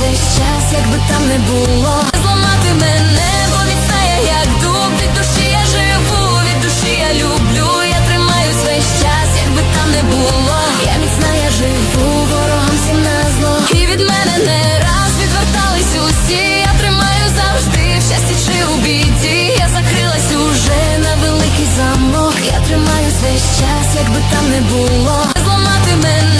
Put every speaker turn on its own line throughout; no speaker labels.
весь час, якби там не було. Зламати мене, бо я як дуб. Від душі я живу, від душі я люблю. Я тримаюсь весь час, якби там не було. Я міцна, я живу, ворогам всім на зло. І від мене не раз відвертались усі. Я тримаю завжди в щасті чи у біді. Я закрилась уже на великий замок. Я тримаюсь весь час, якби там не було. Зламати мене,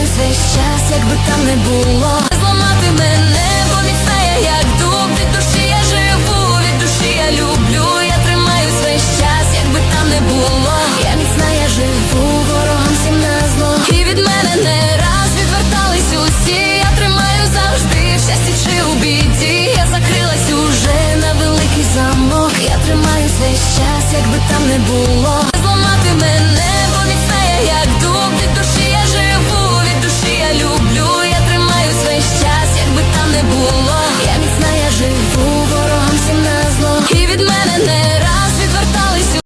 весь час, якби там не було, зламати мене, бо міцна я як дуб від душі я живу, від душі я люблю, я тримаю весь час, якби там не було, я міцна, я живу, ворогам всім на зло І від мене не раз відвертались усі, я тримаю завжди в щасті чи у біді. Я закрилась уже на великий замок. Я тримаю весь час, якби там не було, зламати мене.